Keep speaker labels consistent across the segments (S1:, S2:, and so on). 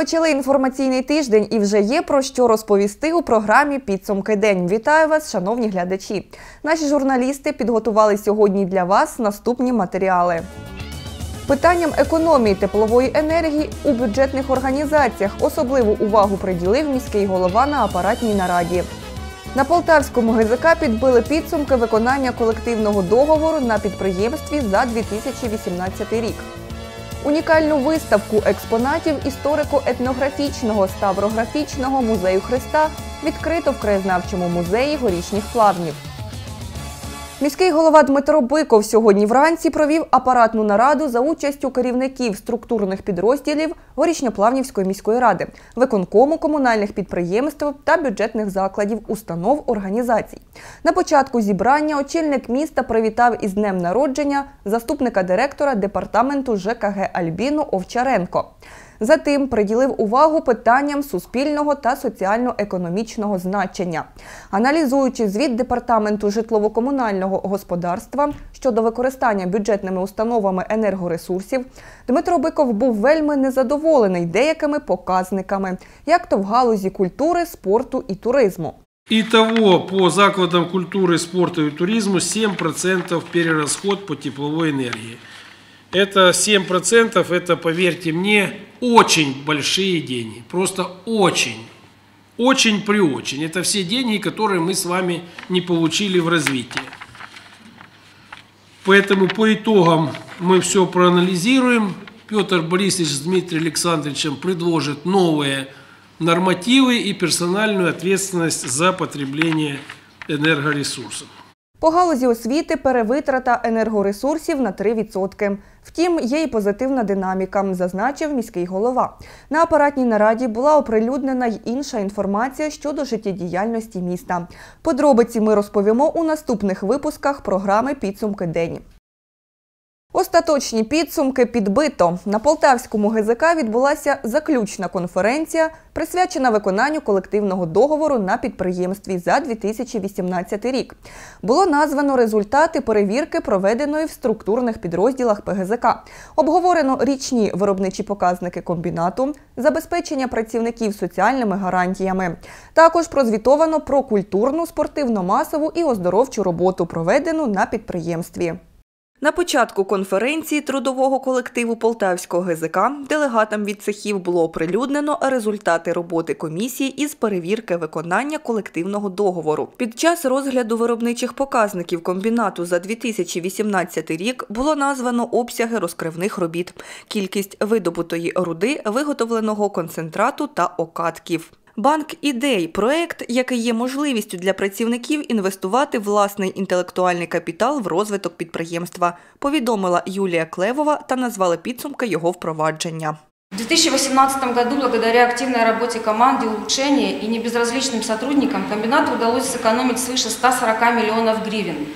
S1: Розпочали інформаційний тиждень і вже є про що розповісти у програмі Підсумки день. Вітаю вас, шановні глядачі. Наші журналісти підготували сьогодні для вас наступні матеріали. Питанням економії теплової енергії у бюджетних організаціях особливу увагу приділив міський голова на апаратній нараді. На Полтавському ГЗК підбили підсумки виконання колективного договору на підприємстві за 2018 рік. Унікальну виставку експонатів історико-етнографічного ставрографічного музею Христа відкрито в краєзнавчому музеї горішніх плавнів. Міський голова Дмитро Биков сьогодні вранці провів апаратну нараду за участю керівників структурних підрозділів Горішньоплавнівської міської ради, виконкому комунальних підприємств та бюджетних закладів, установ організацій. На початку зібрання очільник міста привітав із днем народження заступника директора департаменту ЖКГ Альбіну Овчаренко. Затим приділив увагу питанням суспільного та соціально-економічного значення. Аналізуючи звіт департаменту житлово-комунального господарства щодо використання бюджетними установами енергоресурсів, Дмитро Биков був вельми незадоволений деякими показниками, як то в галузі культури, спорту і туризму.
S2: Итого по закладам культуры, спорта и туризму 7% перерасход по тепловой энергии. Это 7%, это, поверьте мне, очень большие деньги. Просто очень. Очень при очень. Это все деньги, которые мы с вами не получили в развитии. Поэтому по итогам мы все проанализируем. Петр Борисович с Дмитрием Александровичем предложит новые нормативы и персональную ответственность за потребление энергоресурсов.
S1: По галузі освіти перевитрата енергоресурсів на 3%. Втім, є і позитивна динаміка, зазначив міський голова. На апаратній нараді була оприлюднена й інша інформація щодо життєдіяльності міста. Подробиці ми розповімо у наступних випусках програми Підсумки день. Остаточні підсумки підбито. На Полтавському ГЗК відбулася заключна конференція, присвячена виконанню колективного договору на підприємстві за 2018 рік. Було названо результати перевірки, проведеної в структурних підрозділах ПГЗК. Обговорено річні виробничі показники комбінату, забезпечення працівників соціальними гарантіями. Також прозвітовано про культурну, спортивно-масову і оздоровчу роботу, проведену на підприємстві. На початку конференції трудового колективу Полтавського ГЗК делегатам від цехів було оприлюднено результати роботи комісії із перевірки виконання колективного договору. Під час розгляду виробничих показників комбінату за 2018 рік було названо обсяги розкривних робіт, кількість видобутої руди, виготовленого концентрату та окатків. Банк ідей проект, який є можливістю для працівників інвестувати власний інтелектуальний капітал в розвиток підприємства, повідомила Юлія Клевова та назвали підсумки його впровадження.
S3: В 2018 году, благодаря активной работе команды, улучшения и небезразличным сотрудникам, комбинату удалось сэкономить свыше 140 миллионов гривен.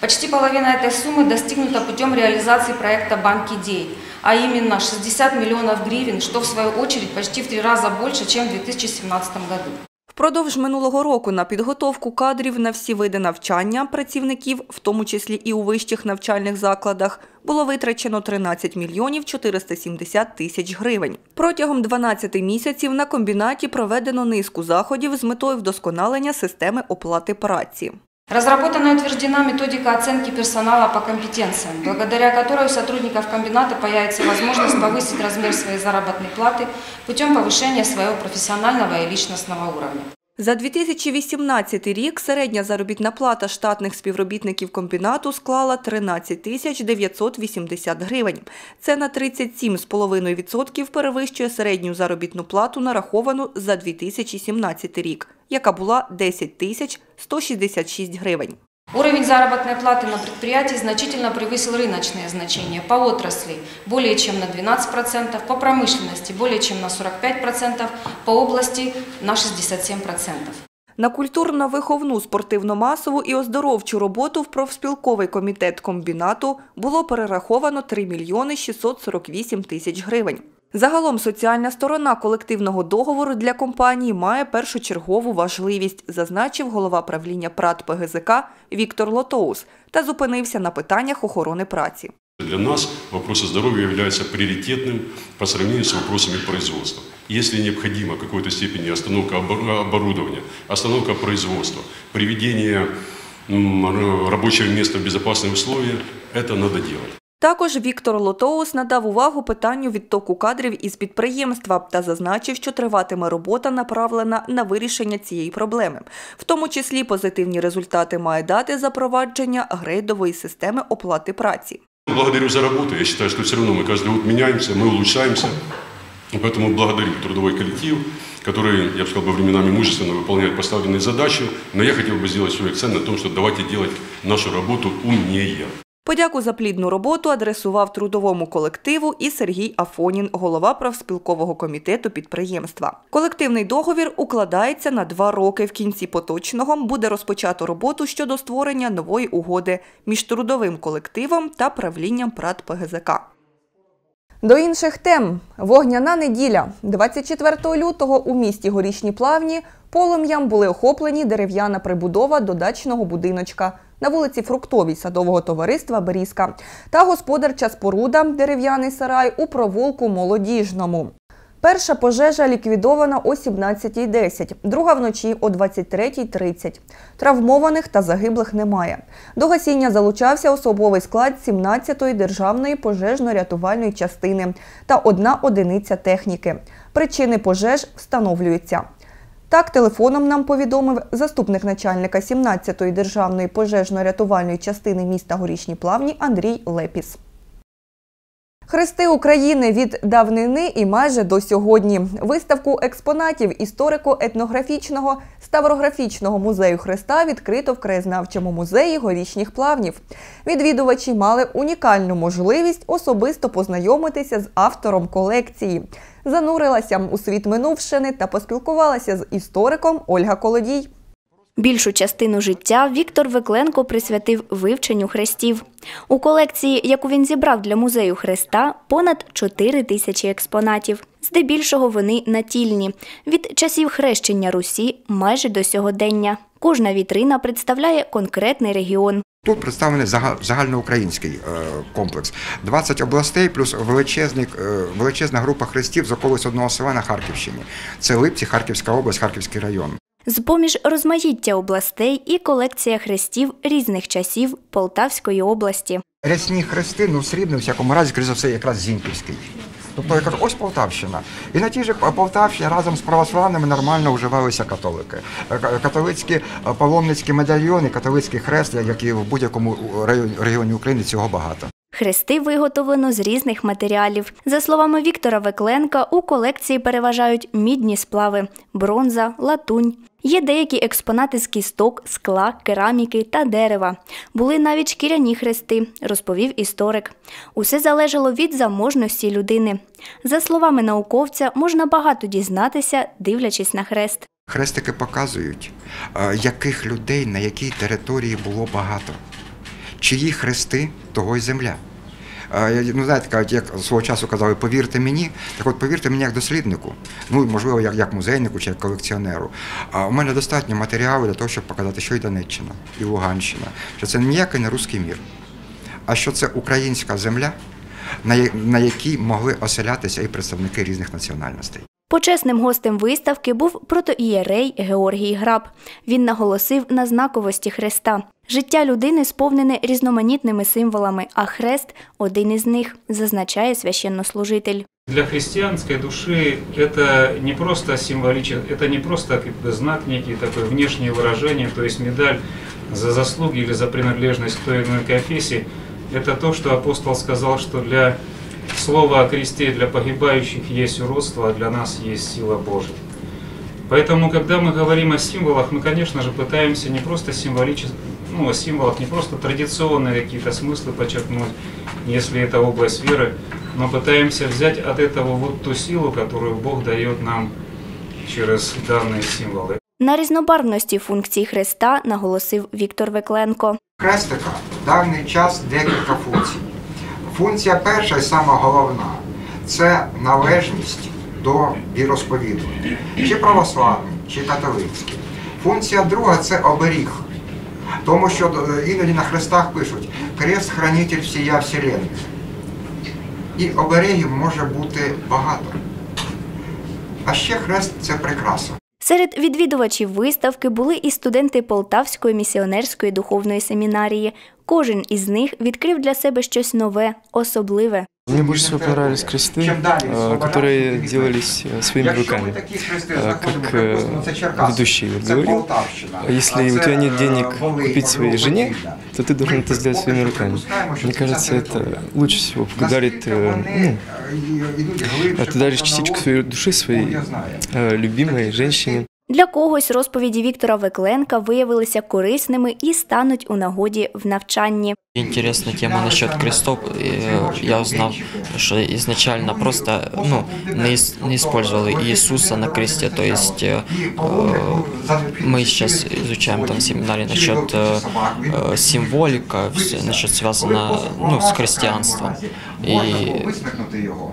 S3: Почти половина этой суммы достигнута путем реализации проекта «Банк идей», а именно 60 миллионов гривен, что в свою очередь почти в три раза больше, чем в 2017 году.
S1: Впродовж минулого року на підготовку кадрів на всі види навчання працівників, в тому числі і у вищих навчальних закладах, було витрачено 13 мільйонів 470 тисяч гривень. Протягом 12 місяців на комбінаті проведено низку заходів з метою вдосконалення системи оплати праці.
S3: Разработана и утверждена методика оценки персонала по компетенциям, благодаря которой у сотрудников комбината появится возможность повысить размер своей заработной платы путем повышения своего профессионального и личностного уровня.
S1: За 2018 рік середня заробітна плата штатних співробітників комбінату склала 13 тисяч 980 гривень. Це на 37,5% перевищує середню заробітну плату, нараховану за 2017 рік, яка була 10 тисяч 166 гривень.
S3: Уровень заработной платы на предприятии значительно превысил рыночные значения по отрасли более чем на 12%, по промышленности более чем на 45%, по области на 67%.
S1: На культурно-виховну, спортивно-масову і оздоровчу роботу в профспілковий комітет комбінату було перераховано 3 мільйони 648 тисяч гривень. Загалом соціальна сторона колективного договору для компанії має першочергову важливість, зазначив голова правління ПРАТ ПГЗК Віктор Лотоус та зупинився на питаннях охорони праці.
S4: Для нас вопросы здоровья являются приоритетным по сравнению с вопросами производства. Если необходимо в какой-то степени остановка обор- оборудования, остановка производства, приведение м, р- рабочего места в безопасные условия, это надо делать.
S1: Також Віктор Лотоус надав увагу питанню відтоку кадрів із підприємства та зазначив, що триватиме робота направлена на вирішення цієї проблеми. В тому числі позитивні результати має дати запровадження грейдової системи оплати праці.
S4: Благодарю за работу. Я считаю, что все равно мы каждый год меняемся, мы улучшаемся. И поэтому благодарю трудовой коллектив, который, я бы сказал, бы, временами мужественно выполняет поставленные задачи. Но я хотел бы сделать свой акцент на том, что давайте делать нашу работу умнее.
S1: Подяку за плідну роботу адресував трудовому колективу і Сергій Афонін, голова профспілкового комітету підприємства. Колективний договір укладається на два роки. В кінці поточного буде розпочато роботу щодо створення нової угоди між трудовим колективом та правлінням ПРАТ ПГЗК. До інших тем. Вогняна неділя. 24 лютого у місті Горішні Плавні полум'ям були охоплені дерев'яна прибудова до дачного будиночка на вулиці Фруктовій садового товариства Берізка та господарча споруда дерев'яний сарай у провулку Молодіжному. Перша пожежа ліквідована о 17.10, друга вночі о 23.30. Травмованих та загиблих немає. До гасіння залучався особовий склад 17-ї державної пожежно-рятувальної частини та одна одиниця техніки. Причини пожеж встановлюються. Так, телефоном нам повідомив заступник начальника 17-ї державної пожежно-рятувальної частини міста Горішні Плавні Андрій Лепіс. Хрести України від давнини і майже до сьогодні. Виставку експонатів історико-етнографічного ставрографічного музею Христа відкрито в краєзнавчому музеї горішніх плавнів. Відвідувачі мали унікальну можливість особисто познайомитися з автором колекції. Занурилася у світ минувшини та поспілкувалася з істориком Ольга Колодій.
S5: Більшу частину життя Віктор Викленко присвятив вивченню хрестів. У колекції, яку він зібрав для музею Хреста, понад 4 тисячі експонатів. Здебільшого вони натільні від часів хрещення Русі майже до сьогодення. Кожна вітрина представляє конкретний регіон.
S6: Тут представлений загальноукраїнський е, комплекс. 20 областей плюс е, величезна група хрестів з околиць одного села на Харківщині. Це Липці, Харківська область, Харківський район.
S5: З-поміж розмаїття областей і колекція хрестів різних часів Полтавської області.
S6: Рясні хрести, ну срібний, в всякому разі, за все, якраз Зіньківський. Тобто я кажу, ось Полтавщина. І на тій же Полтавщині разом з православними нормально вживалися католики. Е, Католицькі е, паломницькі медальйони, католицький хрест, як і в будь-якому районі- регіоні України, цього багато.
S5: Хрести виготовлено з різних матеріалів. За словами Віктора Векленка, у колекції переважають мідні сплави, бронза, латунь. Є деякі експонати з кісток, скла, кераміки та дерева. Були навіть шкіряні хрести, розповів історик. Усе залежало від заможності людини. За словами науковця, можна багато дізнатися, дивлячись на хрест.
S6: Хрестики показують, е, яких людей на якій території було багато. Чиї хрести, того й земля. Ну, знаєте, кажуть, як свого часу казали, повірте мені, так от повірте мені як досліднику, ну, можливо, як, як музейнику чи як колекціонеру. А у мене достатньо матеріалу для того, щоб показати, що і Донеччина, і Луганщина, що це ніякий не руський мір, а що це українська земля, на якій могли оселятися і представники різних національностей.
S5: Почесним гостем виставки був протоієрей Георгій Граб. Він наголосив на знаковості хреста. Життя людини сповнене різноманітними символами, а хрест один із них, зазначає священнослужитель.
S7: Для христианской души это не просто символичен, это не просто как бы знак некий такое внешнее выражение, то есть медаль за заслуги или за принадлежность к той или иной конфессии. Это то, что апостол сказал, что для слова о кресте для погибающих есть уродство, а для нас есть сила Божия. Поэтому, когда мы говорим о символах, мы, конечно же, пытаемся не просто символически, ну, о символах, не просто традиционные какие-то смыслы подчеркнуть, если это область веры, но пытаемся взять от этого вот ту силу, которую Бог дает нам через данные символы.
S5: На різнобарвності функцій хреста наголосив Віктор Векленко.
S6: Хрестика в даний час декілька функцій. Функція перша і сама головна це належність до віросповідування, чи православні, чи католицькі. Функція друга це оберіг. Тому що е, іноді на хрестах пишуть крест хранитель всія вселенної. І оберегів може бути багато. А ще хрест це прикраса.
S5: Серед відвідувачів виставки були і студенти Полтавської місіонерської духовної семінарії. Кожен із них відкрив для себе щось нове, особливе.
S8: Мне больше всего понравились кресты, э, которые делались э, своими руками. Э, Как ведущий вот говорил, если у тебя нет денег купить своей жене, то ты должен это сделать своими руками. Мне кажется, это лучше всего подарит, э, ну, а ты даришь частичку своей души своей любимой женщине.
S5: Для когось розповіді Віктора Векленка виявилися корисними і стануть у нагоді в навчанні.
S9: Интересная тема насчет крестов. Э, Я узнал, что изначально просто ну, не, ис- не использовали Иисуса на кресте. То есть э, э, мы сейчас изучаем там в семинаре насчет э, э, символика, всё насчет связано ну, с христианством. И,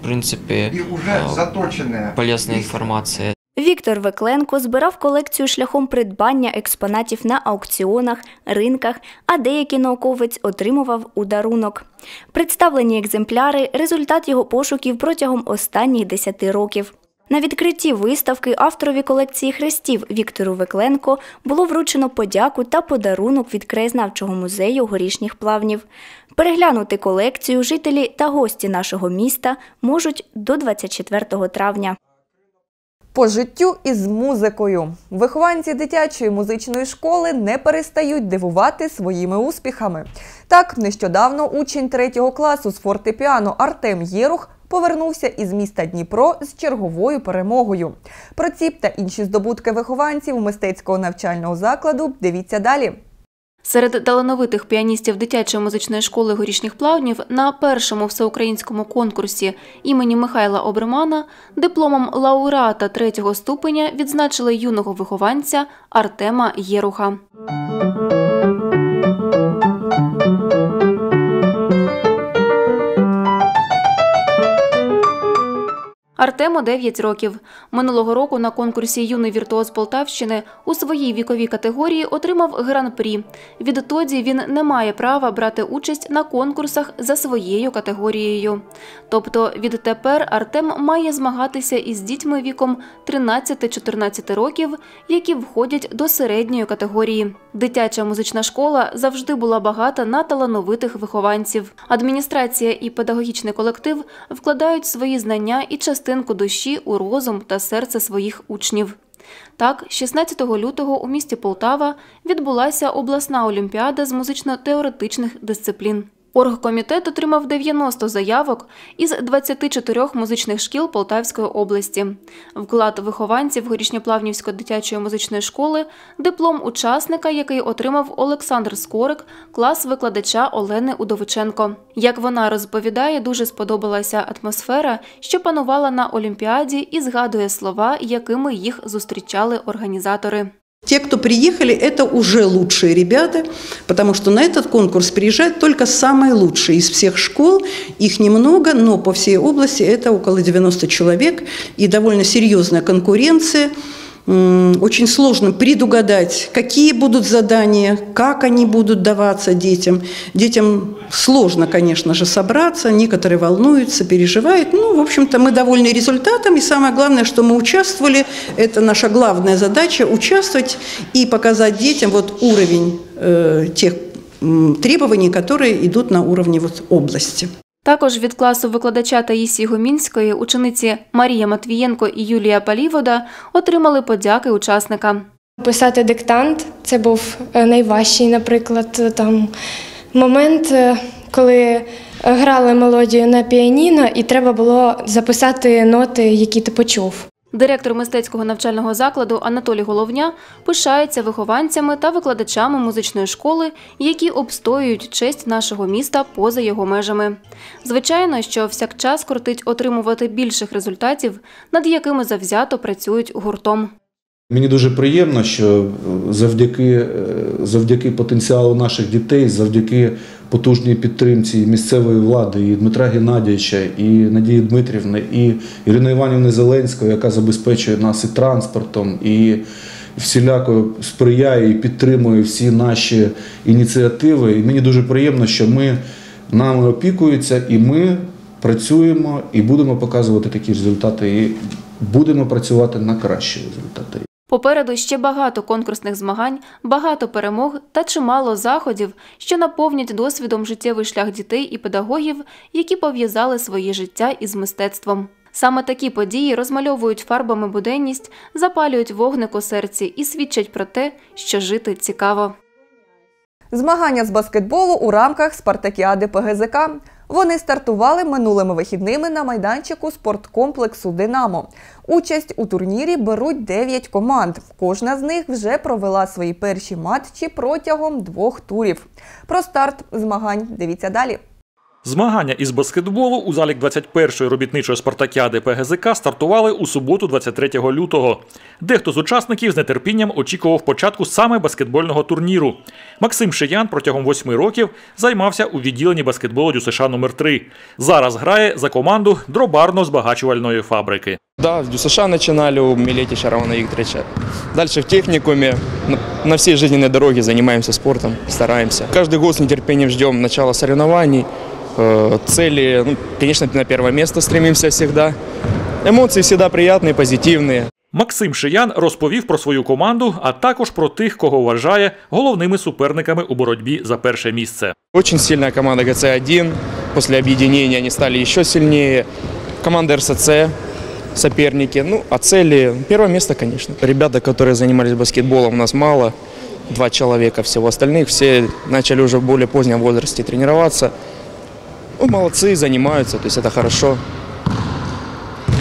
S9: в принципе, э, полезная информация.
S5: Віктор Векленко збирав колекцію шляхом придбання експонатів на аукціонах, ринках, а деякий науковець отримував у дарунок. Представлені екземпляри результат його пошуків протягом останніх 10 років. На відкритті виставки авторові колекції хрестів Віктору Векленко було вручено подяку та подарунок від краєзнавчого музею горішніх плавнів. Переглянути колекцію жителі та гості нашого міста можуть до 24 травня.
S1: По життю із музикою вихованці дитячої музичної школи не перестають дивувати своїми успіхами. Так, нещодавно учень третього класу з фортепіано Артем Єрух повернувся із міста Дніпро з черговою перемогою. Про ці та інші здобутки вихованців мистецького навчального закладу дивіться далі.
S10: Серед талановитих піаністів дитячої музичної школи горішніх плавнів на першому всеукраїнському конкурсі імені Михайла Обремана дипломом лауреата третього ступеня відзначили юного вихованця Артема Єруха. Артему 9 років. Минулого року на конкурсі Юний віртуоз Полтавщини у своїй віковій категорії отримав гран-прі. Відтоді він не має права брати участь на конкурсах за своєю категорією. Тобто відтепер Артем має змагатися із дітьми віком 13-14 років, які входять до середньої категорії. Дитяча музична школа завжди була багата на талановитих вихованців. Адміністрація і педагогічний колектив вкладають свої знання і частинку душі у розум та серце своїх учнів. Так, 16 лютого у місті Полтава відбулася обласна олімпіада з музично-теоретичних дисциплін. Оргкомітет отримав 90 заявок із 24 музичних шкіл Полтавської області. Вклад вихованців Горішньоплавнівської дитячої музичної школи, диплом учасника, який отримав Олександр Скорик, клас викладача Олени Удовиченко. Як вона розповідає, дуже сподобалася атмосфера, що панувала на Олімпіаді, і згадує слова, якими їх зустрічали організатори.
S11: Те, кто приехали, это уже лучшие ребята, потому что на этот конкурс приезжают только самые лучшие из всех школ. Их немного, но по всей области это около 90 человек и довольно серьезная конкуренция. Очень сложно предугадать, какие будут задания, как они будут даваться детям. Детям сложно, конечно же, собраться, некоторые волнуются, переживают. Ну, в общем-то, мы довольны результатом, и самое главное, что мы участвовали, это наша главная задача – участвовать и показать детям вот уровень э, тех требований, которые идут на уровне вот области.
S10: Також від класу викладача Таїсії Гомінської учениці Марія Матвієнко і Юлія Палівода отримали подяки учасника.
S12: Писати диктант це був е, найважчий, наприклад, там момент, е, коли грали мелодію на піаніно, і треба було записати ноти, які ти почув.
S10: Директор мистецького навчального закладу Анатолій Головня пишається вихованцями та викладачами музичної школи, які обстоюють честь нашого міста поза його межами. Звичайно, що всякчас крутить отримувати більших результатів, над якими завзято працюють гуртом.
S13: Мені дуже приємно, що завдяки, завдяки потенціалу наших дітей, завдяки потужній підтримці місцевої влади, і Дмитра Геннадійовича, і Надії Дмитрівни, і Ірини Іванівни Зеленської, яка забезпечує нас і транспортом, і всіляко сприяє і підтримує всі наші ініціативи. І мені дуже приємно, що ми нами опікуються, і ми працюємо і будемо показувати такі результати. І будемо працювати на кращі результати.
S10: Попереду ще багато конкурсних змагань, багато перемог та чимало заходів, що наповнять досвідом життєвий шлях дітей і педагогів, які пов'язали своє життя із мистецтвом. Саме такі події розмальовують фарбами буденність, запалюють вогник у серці і свідчать про те, що жити цікаво.
S1: Змагання з баскетболу у рамках Спартакіади ПГЗК. Вони стартували минулими вихідними на майданчику спорткомплексу Динамо. Участь у турнірі беруть 9 команд. Кожна з них вже провела свої перші матчі протягом двох турів. Про старт змагань дивіться далі.
S14: Змагання із баскетболу у залі 21-ї робітничої спартакіади ПГЗК стартували у суботу, 23 лютого. Дехто з учасників з нетерпінням очікував початку саме баскетбольного турніру. Максим Шиян протягом восьми років займався у відділенні баскетболу ДЮСШ номер 3 Зараз грає за команду дробарно-збагачувальної фабрики.
S15: Да, в ДЮСШ начинали у Милетича Романа Игоревича. Дальше в техникуме. На всей жизненной дороге занимаемся спортом, стараемся. Каждый год с нетерпением ждем начала соревнований. Э, цели, ну, конечно, на первое место стремимся всегда. Эмоции всегда приятные, позитивные.
S14: Максим Шиян розповів про свою команду, а також про тих, кого вважає головними суперниками у боротьбі за перше місце.
S15: Очень сильная команда ГЦ-1. После объединения они стали еще сильнее. Команда РСЦ, соперники. Ну, а цели первое место, конечно. Ребята, которые занимались баскетболом, у нас мало. Два человека всего. Остальных все начали уже в более позднем возрасте тренироваться. Ну, молодцы, занимаются, то есть это хорошо.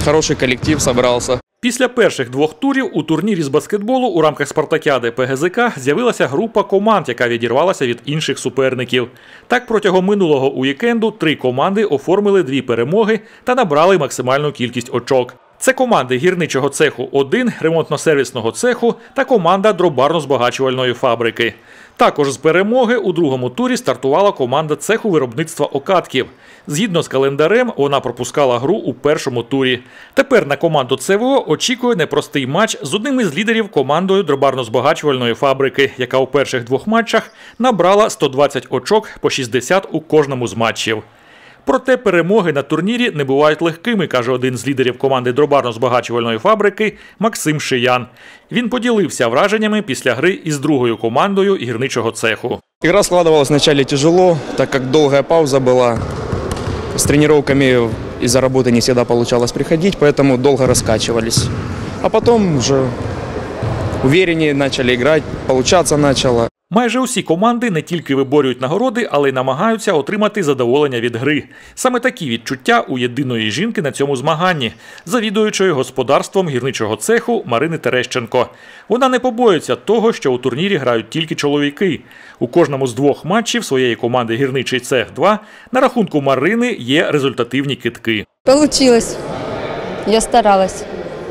S15: Хороший коллектив собрался.
S14: Після перших двох турів у турнірі з баскетболу у рамках Спартакіади ПГЗК з'явилася група команд, яка відірвалася від інших суперників. Так, протягом минулого уікенду три команди оформили дві перемоги та набрали максимальну кількість очок. Це команди гірничого цеху 1, ремонтно-сервісного цеху та команда дробарно-збагачувальної фабрики. Також з перемоги у другому турі стартувала команда цеху виробництва окатків. Згідно з календарем, вона пропускала гру у першому турі. Тепер на команду ЦВО очікує непростий матч з одним із лідерів командою дробарно-збагачувальної фабрики, яка у перших двох матчах набрала 120 очок по 60 у кожному з матчів. Проте перемоги на турнірі не бувають легкими, каже один з лідерів команди дробарно-збагачувальної фабрики Максим Шиян. Він поділився враженнями після гри із другою командою гірничого цеху.
S15: Игра складывалась вначале тяжело, так как долгая пауза была. С тренировками из-за работы не всегда получалось приходить, поэтому долго раскачивались. А потом уже увереннее начали играть, получаться начало.
S14: Майже усі команди не тільки виборюють нагороди, але й намагаються отримати задоволення від гри. Саме такі відчуття у єдиної жінки на цьому змаганні, завідуючої господарством гірничого цеху Марини Терещенко. Вона не побоїться того, що у турнірі грають тільки чоловіки. У кожному з двох матчів своєї команди Гірничий цех 2 на рахунку Марини є результативні китки.
S16: Получилось. Я старалась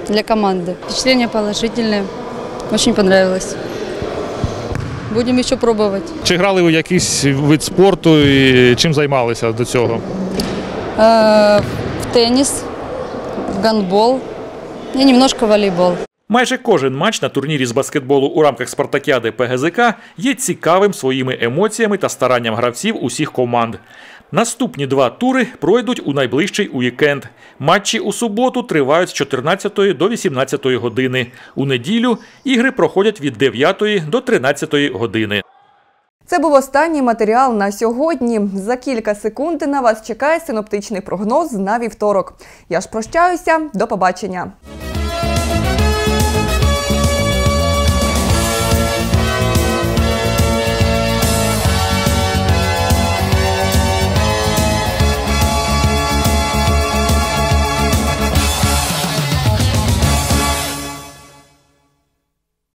S16: для команды. Впечатление положительное. Очень понравилось. Будемо ще пробувати.
S17: Чи грали ви якийсь вид спорту і чим займалися до цього?
S16: Е, в теніс, в гандбол і немножко волейбол.
S14: Майже кожен матч на турнірі з баскетболу у рамках Спартакіади ПГЗК є цікавим своїми емоціями та старанням гравців усіх команд. Наступні два тури пройдуть у найближчий уікенд. Матчі у суботу тривають з 14 до 18 години. У неділю ігри проходять від 9 до 13 години.
S1: Це був останній матеріал на сьогодні. За кілька секунд на вас чекає синоптичний прогноз на вівторок. Я ж прощаюся, до побачення.